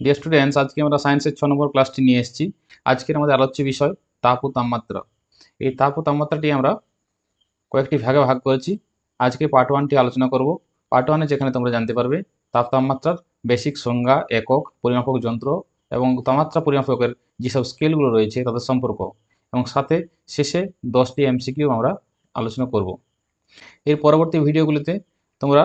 Dear students আজকে আমরা সায়েন্সের ছ নম্বর ক্লাসটি নিয়ে এসেছি। আজকের আমাদের আলোচ্য বিষয় তাপ ও তাপমাত্রা। এই তাপ ও তাপমাত্রাটি আমরা কয়েকটি ভাগে ভাগ করেছি। আজকে পার্ট ওয়ানটি আলোচনা করব। পার্ট ওয়ানে যেখানে তোমরা জানতে পারবে, তাপ তাপমাত্রার বেসিক সংজ্ঞা, একক, পরিমাপক যন্ত্র এবং তাপমাত্রা পরিমাপকের যেসব স্কেলগুলো রয়েছে তাদের সম্পর্ক এবং সাথে শেষে দশটি এমসিকিউ আমরা আলোচনা করব। এর পরবর্তী ভিডিওগুলিতে তোমরা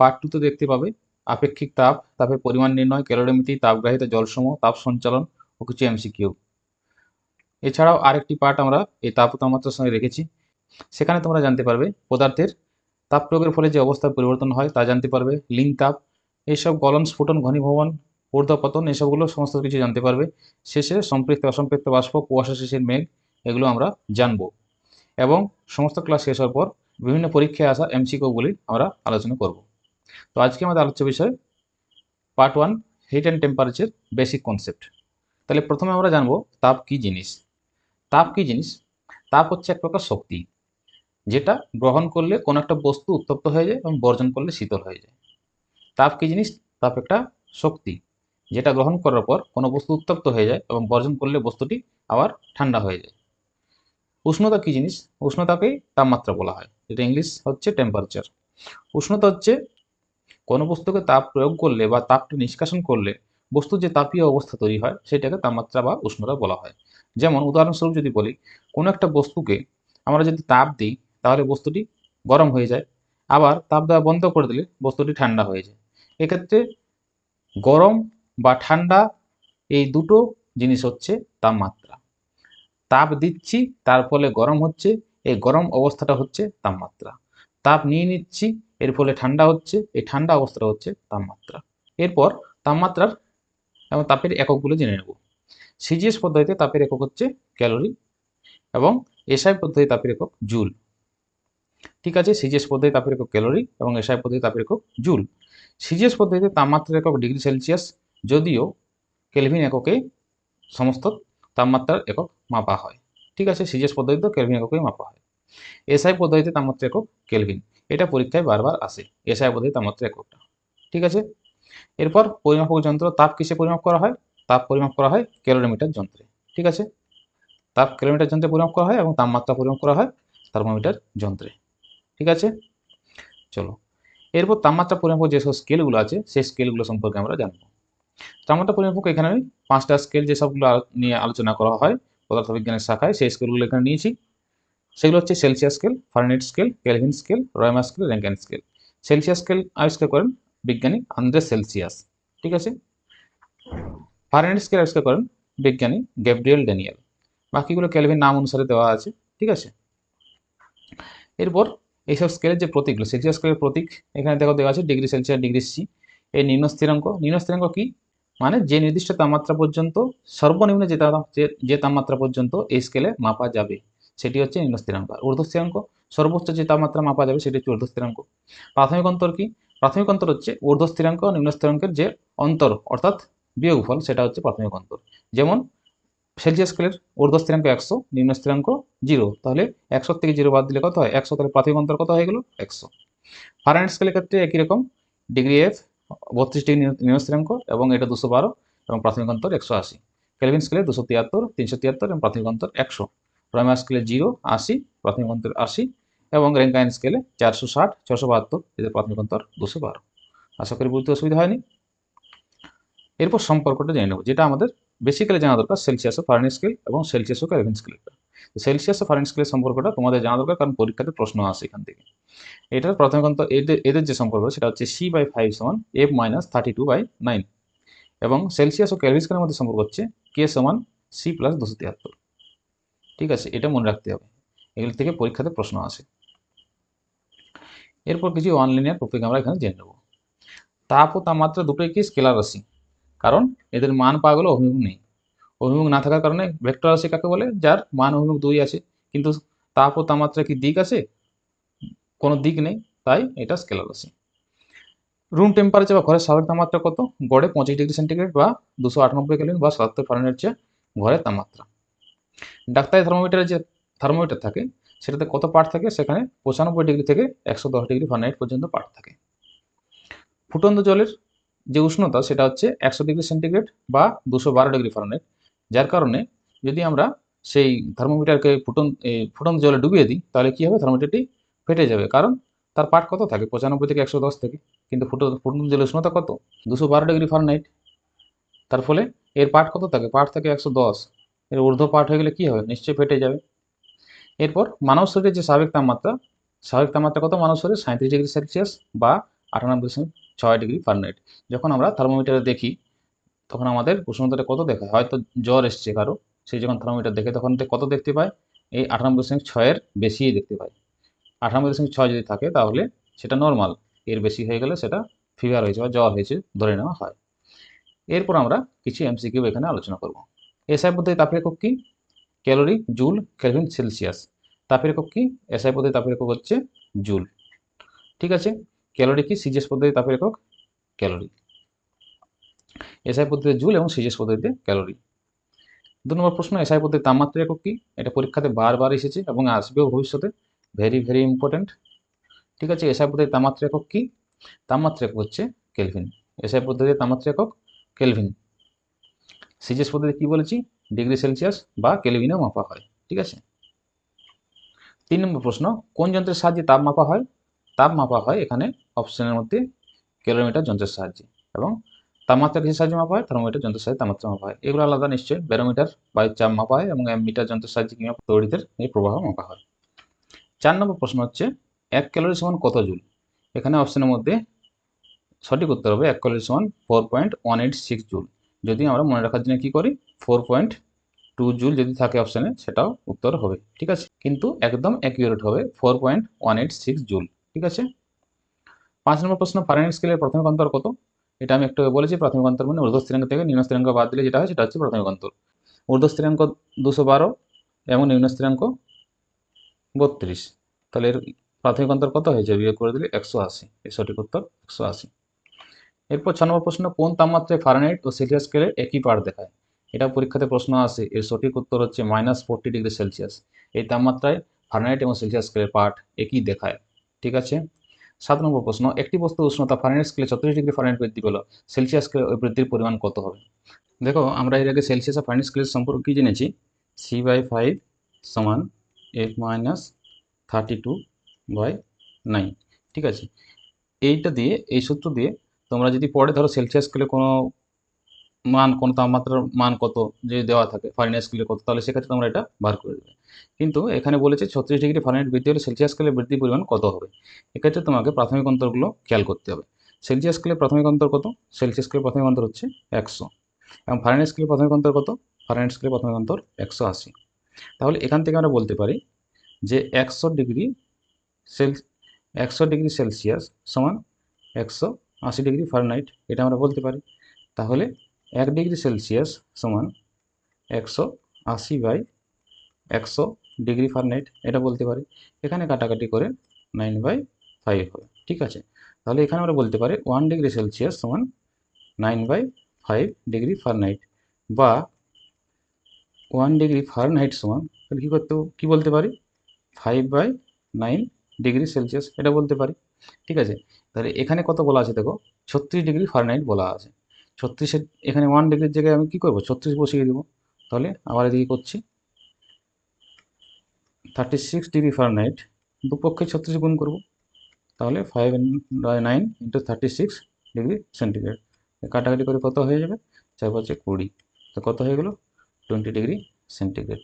পার্ট টুতে দেখতে পাবে আপেক্ষিক তাপ, তাপের পরিমাণ নির্ণয় ক্যালোরিমিতি তাপগ্রাহিত জলসম তাপ সঞ্চালন ও কিছু এমসিকিউ। এছাড়াও আরেকটি পার্ট আমরা এই তাপ তাপমাত্রার সঙ্গে রেখেছি। সেখানে তোমরা জানতে পারবে পদার্থের তাপ প্রয়োগের ফলে যে অবস্থার পরিবর্তন হয় তা জানতে পারবে লিঙ্ক তাপ, এইসব গলন, স্ফুটন, ঘনীভবন, ঊর্ধ্বপতন, এসবগুলো সমস্ত কিছু জানতে পারবে। শেষে সম্পৃক্ত, অসম্পৃক্ত বাষ্প, কুয়াশা, শেষের মেঘ, এগুলো আমরা জানব। এবং সমস্ত ক্লাস শেষ হওয়ার পর বিভিন্ন পরীক্ষায় আসা এমসিকিউগুলি আমরা আলোচনা করব। তো আজকে আমাদের আলোচ্য বিষয় part one heat and temperature basic concept তাহলে প্রথমে আমরা জানব তাপ কি জিনিস? তাপ কি জিনিস? তাপ হচ্ছে এক প্রকার শক্তি, যেটা গ্রহণ করলে কোনো একটা বস্তু উত্তপ্ত হয়ে যায় এবং বর্জন করলে শীতল হয়ে যায়। তাপ কি জিনিস? তাপ একটা শক্তি, যেটা গ্রহণ করার পর কোনো বস্তু উত্তপ্ত হয়ে যায় এবং বর্জন করলে বস্তুটি আবার ঠান্ডা হয়ে যায়। উষ্ণতা কি জিনিস? উষ্ণতাকেই তাপমাত্রা বলা হয়, যেটা ইংলিশ হচ্ছে টেম্পারেচার উষ্ণতা হচ্ছে কোনো বস্তুকে তাপ প্রয়োগ করলে বা তাপটা নিষ্কাশন করলে বস্তুর যে তাপীয় অবস্থা তৈরি হয়, সেটাকে তাপমাত্রা বা উষ্ণতা বলা হয়। যেমন, উদাহরণস্বরূপ যদি বলি, কোনো একটা বস্তুকে আমরা যদি তাপ দিই, তাহলে বস্তুটি গরম হয়ে যায়। আবার তাপ দেওয়া বন্ধ করে দিলে বস্তুটি ঠান্ডা হয়ে যায়। এক্ষেত্রে গরম বা ঠান্ডা এই দুটো জিনিস হচ্ছে তাপমাত্রা। তাপ দিচ্ছি, তার ফলে গরম হচ্ছে, এই গরম অবস্থাটা হচ্ছে তাপমাত্রা। তাপ নিয়ে নিচ্ছি এর ফলে ঠান্ডা হচ্ছে, এই ঠান্ডা অবস্থাটা হচ্ছে তাপমাত্রা। এরপর তাপমাত্রার এবং তাপের এককগুলো জেনে নেব। সিজিএস পদ্ধতিতে তাপের একক হচ্ছে ক্যালোরি এবং এসআই পদ্ধতি তাপের একক জুল। ঠিক আছে সিজিএস পদ্ধতি তাপের একক ক্যালোরি এবং এসআই পদ্ধতি তাপের একক জুল। সিজিএস পদ্ধতিতে তাপমাত্রার একক ডিগ্রি সেলসিয়াস যদিও কেলভিন এককে সমস্ত তাপমাত্রার একক মাপা হয়। ঠিক আছে সিজিএস পদ্ধতিতে কেলভিন এককেই মাপা হয়। এসআই পদ্ধতিতে তাপমাত্রা একক কেলভিন। এটা পরীক্ষায় বারবার আসে। এসআই পদ্ধতি তাপমাত্রা এককটা ঠিক আছে? এরপর পরিমাপক যন্ত্র, তাপ কিসে পরিমাপ করা হয়? তাপ পরিমাপ করা হয় ক্যালোরিমিটার যন্ত্রে। ঠিক আছে? তাপ ক্যালোমিটার যন্ত্রে পরিমাপ করা হয় এবং তাপমাত্রা পরিমাপ করা হয় থার্মোমিটার যন্ত্রে। ঠিক আছে? চলো। এরপর তাপমাত্রা পরিমাপক যেসব স্কেলগুলো আছে, সেই স্কেলগুলো সম্পর্কে আমরা জানব। তাপমাত্রা পরিমাপক এখানে আমি পাঁচটা স্কেল যেসবগুলো নিয়ে আলোচনা করা হয়, পদার্থবিজ্ঞানের শাখায়, সেই স্কেলগুলো এখানে নিয়েছি। সেগুলো হচ্ছে Celsius scale Fahrenheit scale Kelvin scale Reaumur scale Rankine scale Celsius scale আবিষ্কার করেন বিজ্ঞানী আন্দ্রে সেলসিয়াস, ঠিক আছে? ফারেনহাইট স্কেল আবিষ্কার করেন বিজ্ঞানী গ্যাব্রিয়েল ড্যানিয়েল বাকিগুলো ক্যালভিন নাম অনুসারে দেওয়া আছে, ঠিক আছে? এরপর এইসব স্কেলের যে প্রতীকগুলো সেলসিয়াস স্কেলের প্রতীক, এখানে দেখো দেওয়া আছে ডিগ্রি সেলসিয়াস ডিগ্রি সি এই নিম্ন স্থিরাঙ্ক নিম্ন স্থিরাঙ্ক কি? মানে যে নির্দিষ্ট তাপমাত্রা পর্যন্ত, সর্বনিম্ন যে যে তাপমাত্রা পর্যন্ত এই স্কেলে মাপা যাবে। সেটি হচ্ছে নিম্ন স্থিরাঙ্ক। আর ঊর্ধ্ব স্থিরাঙ্ক, সর্বোচ্চ যে তাপমাত্রা মাপা যাবে সেটি হচ্ছে ঊর্ধ্ব স্থিরাঙ্ক। প্রাথমিক অন্তর কি? প্রাথমিক অন্তর হচ্ছে ঊর্ধ্ব স্থিরাঙ্ক, নিম্ন স্থিরাঙ্কের যে অন্তর, অর্থাৎ বিয়োগফল, সেটা হচ্ছে প্রাথমিক অন্তর। যেমন সেলসিয়াস স্কেলের ঊর্ধ্ব স্থিরাঙ্ক একশো, নিম্ন স্থিরাঙ্ক জিরো। তাহলে একশো থেকে জিরো বাদ দিলে কত হয়? একশো। তাহলে প্রাথমিক অন্তর কত হয়ে গেল? একশো। ফারেনহাইট স্কেলের ক্ষেত্রে একই রকম। ডিগ্রি এফ বত্রিশ ডিগ্রি নিম্ন স্থিরাঙ্ক এবং এটা দুশো বারো এবং প্রাথমিক অন্তর একশো আশি। কেলভিন স্কেলে দুশো তিয়াত্তর, তিনশো তিয়াত্তর এবং প্রাথমিক অন্তর একশো। রয়মা স্কেলে জিরো, আশি, প্রাথমিক অন্তর আশি এবং র্যাঙ্কাইন স্কেলে চারশো ষাট ছশো বাহাত্তর, এদের প্রাথমিক অন্তর দুশো বারো। আশা করি বুঝতে অসুবিধা হয়নি। এরপর সম্পর্কটা জেনে নেব, যেটা আমাদের বেসিক্যালি জানা দরকার সেলসিয়াস ও ফারেন স্কেল এবং সেলসিয়াস ও ক্যালভিন স্কেলটা সেলসিয়াস ও ফারেন স্কেলের সম্পর্কটা তোমাদের জানা দরকার, কারণ পরীক্ষাতে প্রশ্ন আসে এখান থেকে। এটার প্রাথমিক অন্তর এদের এদের যে সম্পর্ক সেটা হচ্ছে সি বাই ফাইভ সমান F minus thirty two by nine এবং সেলসিয়াস ও ক্যালভিন স্কেলের মধ্যে সম্পর্ক হচ্ছে কে সমান সি প্লাস দুশো তিয়াত্তর। ঠিক আছে, এটা মনে রাখতে হবে। এগুলি থেকে পরীক্ষাতে প্রশ্ন আসে। এরপর কিছু অনলাইনের টপিক আমরা এখানে জেনে নেব। তাপ ও তাপমাত্রা দুটোই কি স্কেলার রাশি? কারণ এদের মান পাওয়া গেলে অভিমুখ নেই। অভিমুখ না থাকার কারণে ভেক্টর রাশি কাকে বলে? যার মান অভিমুখ দুই আছে। কিন্তু তাপ ও তাপমাত্রা কি দিক আছে? কোনো দিক নেই, তাই এটা স্কেলার রাশি। রুম টেম্পারেচার বা ঘরের স্বাভাবিক তাপমাত্রা কত? গড়ে পঁচিশ ডিগ্রি সেন্টিগ্রেড বা দুশো আটানব্বই কেলভিন বা সাতাত্তর ফারেনহাইট চেয়ে ঘরের তাপমাত্রা। ডাক্তারি থার্মোমিটারের যে থার্মোমিটার থাকে, সেটাতে কত পার্ট থাকে? সেখানে পঁচানব্বই ডিগ্রি থেকে একশো দশ ডিগ্রি ফারেনহাইট পর্যন্ত পার্ট থাকে। ফুটন্ত জলের যে উষ্ণতা, সেটা হচ্ছে একশো ডিগ্রি সেন্টিগ্রেড বা দুশো বারো ডিগ্রি ফারেনহাইট যার কারণে যদি আমরা সেই থার্মোমিটারকে ফুটন ফুটন্ত জলে ডুবিয়ে দিই, তাহলে কী হবে? থার্মোমিটারটি ফেটে যাবে। কারণ তার পাট কত থাকে? পঁচানব্বই থেকে একশো দশ থেকে। কিন্তু ফুটো, ফুটন্ত জলের উষ্ণতা কত? দুশো বারো ডিগ্রি ফারেনহাইট তার ফলে এর পাট কত থাকে? পাট থাকে একশো দশ। এর ঊর্ধ্ব পাট হয়ে গেলে কী হবে? নিশ্চয়ই ফেটে যাবে। এরপর মানব শরীরের যে স্বাভাবিক তাপমাত্রা স্বাভাবিক তাপমাত্রা কত? মানব শরীর সাঁত্রিশ ডিগ্রি সেলসিয়াস বা আটানব্বই দশমিক ছয় ডিগ্রি ফারেনহাইট। যখন আমরা থার্মোমিটারে দেখি, তখন আমাদের উষ্ণতাটা কত দেখায় হয়তো জ্বর এসছে কারও। সেই যখন থার্মোমিটার দেখে, তখন কত দেখতে পায়? এই আটানব্বই দশমিক ছয়ের বেশিই দেখতে পায়। আটানব্বই দশমিক ছয় যদি থাকে, তাহলে সেটা নর্মাল এর বেশি হয়ে গেলে সেটা ফিভার হয়েছে বা জ্বর হয়েছে, ধরে নেওয়া হয়। এরপর আমরা কিছু এমসিকিউ এখানে আলোচনা করব। এসআই পদ্ধতি তাপের একক কি? Calorie, joule, Kelvin, Celsius. তাপের একক কি? এসআই পদ্ধতি তাপের একক হচ্ছে জুল। ঠিক আছে? ক্যালোরি কি? সিজিএস পদ্ধতি তাপের একক ক্যালোরি। এসআই পদ্ধতিতে জুল এবং সিজিএস পদ্ধতিতে ক্যালোরি। দু নম্বর প্রশ্ন, এসআই পদ্ধতির তাপমাত্রা একক কি? এটা পরীক্ষাতে বারবার এসেছে এবং আসবেও ভবিষ্যতে। ভেরি ভেরি ইম্পর্ট্যান্ট ঠিক আছে? এসআই পদ্ধতির তাপমাত্রা একক কি? তাপমাত্রা একক হচ্ছে কেলভিন। এসআই পদ্ধতির তাপমাত্রা একক কেলভিন। সিজিএস পদ্ধতি কি বলেছি? ডিগ্রি সেলসিয়াস বা কেলভিনেও মাপা হয়, ঠিক আছে? তিন নম্বর প্রশ্ন, কোন যন্ত্রের সাহায্যে তাপ মাপা হয়? তাপ মাপা হয় এখানে অপশনের মধ্যে ক্যালোমিটার যন্ত্রের সাহায্যে এবং তাপমাত্রা কিসের সাহায্যে মাপা হয়? থার্মোমিটার যন্ত্রের সাহায্যে তাপমাত্রা মাপা হয়। এগুলো আলাদা নিশ্চয়ই ব্যারোমিটার বায়ুর চাপ মাপা হয় এবং মিটার যন্ত্রের সাহায্যে কিংবা তড়িতের এই প্রবাহ মাপা হয়। চার নম্বর প্রশ্ন হচ্ছে, এক ক্যালোরি সমান কত জুল? এখানে অপশনের মধ্যে সঠিক উত্তর হবে এক ক্যালোরি সমান four point one eight six joule. যদি আমরা মনে রাখার জন্য কী করি? ফোর পয়েন্ট টু জুল যদি থাকে অপশানে সেটাও উত্তর হবে, ঠিক আছে? কিন্তু একদম অ্যাকিউরেট হবে four point one eight six joule ঠিক আছে? পাঁচ নম্বর প্রশ্ন ফারেনহাইট স্কেলের প্রাথমিক অন্তর কত? এটা আমি একটু বলেছি, প্রাথমিক অন্তর মানে ঊর্ধ্ব স্থিরাঙ্ক থেকে নিম্ন স্থিরাঙ্ক বাদ দিলে যেটা হয়, সেটা হচ্ছে প্রাথমিক অন্তর। ঊর্ধ্ব স্থিরাঙ্ক দুশো বারো এবং নিম্ন স্থিরাঙ্ক বত্রিশ। তাহলে এর প্রাথমিক অন্তর কত হয়েছে? বিয়োগ করে দিলে একশো আশি, এর সঠিক উত্তর একশো আশি। এরপর ছ নম্বর প্রশ্ন, কোন তাপমাত্রায় ফারেনহাইট ও সেলসিয়াস স্কেলে একই পাঠ দেখায়? এটা পরীক্ষাতে প্রশ্ন আসে, এর সঠিক উত্তর হচ্ছে মাইনাস ফোরটি ডিগ্রি সেলসিয়াস এই তাপমাত্রায় ফারেনহাইট এবং সেলসিয়াস স্কেলের পাঠ একই দেখায়, ঠিক আছে? সাত নম্বর প্রশ্ন, একটি বস্তুর উষ্ণতা ফারেনহাইট স্কেলে ছত্রিশ ডিগ্রি ফারেনহাইট বৃদ্ধি পেল সেলসিয়াস স্কেলে ওই বৃদ্ধির পরিমাণ কত হবে? দেখো, আমরা এর আগে সেলসিয়াস আর ফারেনহাইট স্কেলের সম্পর্কে কী জেনেছি? সি বাই ফাইভ সমান F minus thirty two by nine ঠিক আছে? এইটা দিয়ে, এই সূত্র দিয়ে তোমরা যদি পরে ধরো সেলসিয়াস স্কেলে কোনো মান, কোনো তাপমাত্রার মান কত যদি দেওয়া থাকে ফারেনহাইট স্কেলে কত, তাহলে সেক্ষেত্রে তোমরা এটা বার করে দেবে। কিন্তু এখানে বলেছে ছত্রিশ ডিগ্রি ফারেনহাইট বৃদ্ধি হলে সেলসিয়াস স্কেলে বৃদ্ধির পরিমাণ কত হবে? এক্ষেত্রে তোমাকে প্রাথমিক অন্তরগুলো খেয়াল করতে হবে। সেলসিয়াস স্কেলে প্রাথমিক অন্তর কত? সেলসিয়াস স্কেলে প্রাথমিক অন্তর হচ্ছে একশো। এবং ফারেনহাইট স্কেলে প্রাথমিক অন্তর কত? ফারেনহাইট স্কেলে প্রাথমিক অন্তর একশো আশি। তাহলে এখান থেকে আমরা বলতে পারি যে একশো ডিগ্রি সেল একশো ডিগ্রি সেলসিয়াস সমান একশো আশি ডিগ্রি ফারেনহাইট, এটা আমরা বলতে পারি। তাহলে এক ডিগ্রি সেলসিয়াস সমান একশো আশি বাই একশো ডিগ্রি ফারেনহাইট, এটা বলতে পারি। এখানে কাটাকাটি করে নাইন বাই ফাইভ হবে, ঠিক আছে? তাহলে এখানে আমরা বলতে পারি ওয়ান ডিগ্রি সেলসিয়াস সমান nine by five degree Fahrenheit বা ওয়ান ডিগ্রি ফারেনহাইট সমান, তাহলে কী করতে কী বলতে পারি? Five by nine degree Celsius, এটা বলতে পারি, ঠিক আছে? তাহলে এখানে কত বলা আছে দেখো? ছত্রিশ ডিগ্রি ফারেনহাইট বলা আছে। ছত্রিশের, এখানে ওয়ান ডিগ্রির জায়গায় আমি কী করব? ছত্রিশ বসিয়ে দেবো। তাহলে আবার এদিকে করছি। থার্টি সিক্স ডিগ্রি ফারেনহাইট দুপক্ষে ছত্রিশ গুণ করব। তাহলে five nine into thirty six degree centigrade কাটাকাটি করে কত হয়ে যাবে? চার পাঁচে কুড়ি। তো কত হয়ে গেলো? টোয়েন্টি ডিগ্রি সেন্টিগ্রেড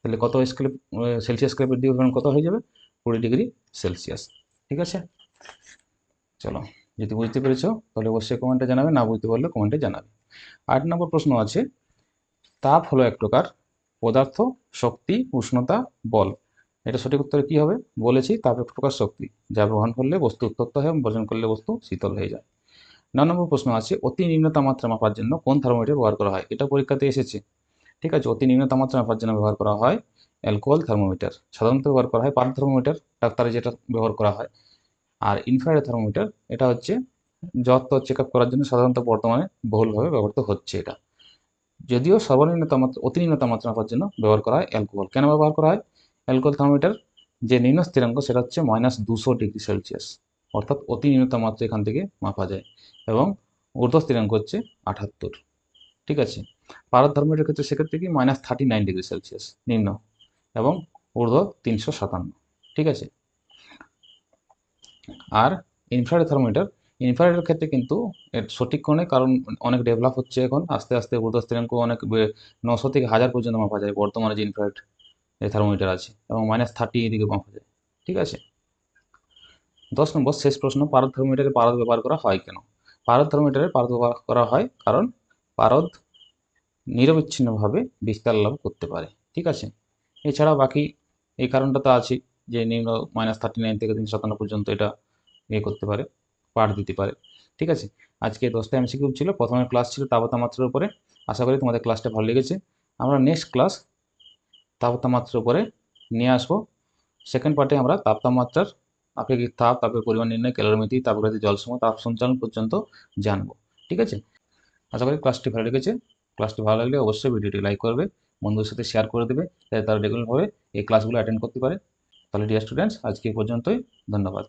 তাহলে কত স্কেলে সেলসিয়াস স্কেলে বৃদ্ধি পরিমাণ কত হয়ে যাবে? কুড়ি ডিগ্রি সেলসিয়াস ঠিক আছে? চলো, যদি বুঝতে পেরেছ, তাহলে অবশ্যই কমেন্টে জানাবে, না বুঝতে পারলে কমেন্টে জানাবে। আট নম্বর প্রশ্ন আছে, তাপ হলো এক প্রকার, পদার্থ, শক্তি, উষ্ণতা, বল। এটা সঠিক উত্তরে কী হবে? বলেছি, তাপ এক প্রকার শক্তি, যা গ্রহণ করলে বস্তু উত্তপ্ত হয় এবং বর্জন করলে বস্তু শীতল হয়ে যায়। ন নম্বর প্রশ্ন আছে, অতি নিম্ন তাপমাত্রা মাপার জন্য কোন থার্মোমিটার ব্যবহার করা হয়? এটা পরীক্ষাতে এসেছে। ঠিক আছে, অতি নিম্ন তাপমাত্রা মাপার জন্য ব্যবহার করা হয় অ্যালকোহল থার্মোমিটার সাধারণত ব্যবহার করা হয় পান থার্মোমিটার ডাক্তারে যেটা ব্যবহার করা হয়। আর ইনফ্রারেড থার্মোমিটার এটা হচ্ছে জ্বর চেক আপ করার জন্য সাধারণত বর্তমানে বহুলভাবে ব্যবহৃত হচ্ছে এটা। যদিও সর্বনিম্ন তাপমাত্রা অতি নিম্ন তাপমাত্রা মাপার জন্য ব্যবহার করা হয় অ্যালকোহল কেন ব্যবহার করা হয়? অ্যালকোহল থার্মোমিটার যে নিম্ন স্থিরাঙ্ক, সেটা হচ্ছে মাইনাস দুশো ডিগ্রি সেলসিয়াস অর্থাৎ অতি নিম্ন তাপমাত্রা এখান থেকে মাপা যায় এবং ঊর্ধ্ব স্থিরাঙ্ক হচ্ছে আটাত্তর। ঠিক আছে? পারদ থার্মোমিটারের ক্ষেত্রে সেক্ষেত্রে কি? Minus thirty nine degree Celsius নিম্ন এবং ঊর্ধ্ব তিনশো সাতান্ন। ঠিক আছে? আর ইনফ্রারেড থার্মোমিটার ইনফ্রারেডের ক্ষেত্রে কিন্তু এর সঠিক কোণে কারণ অনেক ডেভেলপ হচ্ছে এখন। আস্তে আস্তে স্থিরাঙ্ক অনেক নশো থেকে হাজার পর্যন্ত মাপা যায় বর্তমানে যে ইনফ্রারেড থার্মোমিটার আছে এবং মাইনাস থার্টি এদিকে মাপা যায়, ঠিক আছে? দশ নম্বর, শেষ প্রশ্ন, পারদ থার্মোমিটারে পারদ ব্যবহার করা হয় কেন? পারদ থার্মোমিটারে পারদ ব্যবহার করা হয় কারণ পারদ নিরবিচ্ছিন্নভাবে বিস্তার লাভ করতে পারে, ঠিক আছে? এছাড়া বাকি এই কারণটা তো আছে যে নিম্ন মাইনাস থার্টি নাইন থেকে তিনশো সাতান্ন পর্যন্ত এটা ইয়ে করতে পারে পাঠ দিতে পারে। ঠিক আছে? আজকে দশটা এমসিকিউ ছিল প্রথমে ক্লাস ছিল তাপতামাত্রার উপরে। আশা করি তোমাদের ক্লাসটা ভালো লেগেছে। আমরা নেক্সট ক্লাস তাপতামাত্রার উপরে নিয়ে আসব। সেকেন্ড পার্টে আমরা তাপতামাত্রার আপেক্ষিক তাপ, তাপের পরিমাণ নির্ণয়, ক্যালোরিমিতি, তাপঘাতী জলসমূহ তাপ সঞ্চালন পর্যন্ত জানব। ঠিক আছে? আশা করি ক্লাসটি ভালো লেগেছে। ক্লাসটি ভালো লাগলে অবশ্যই ভিডিওটি লাইক করবে, বন্ধুদের সাথে শেয়ার করে দেবে, যাতে তারা রেগুলারভাবে এই ক্লাসগুলো অ্যাটেন্ড করতে পারে। তাহলে ডিয়ার স্টুডেন্টস আজকে পর্যন্তই। ধন্যবাদ।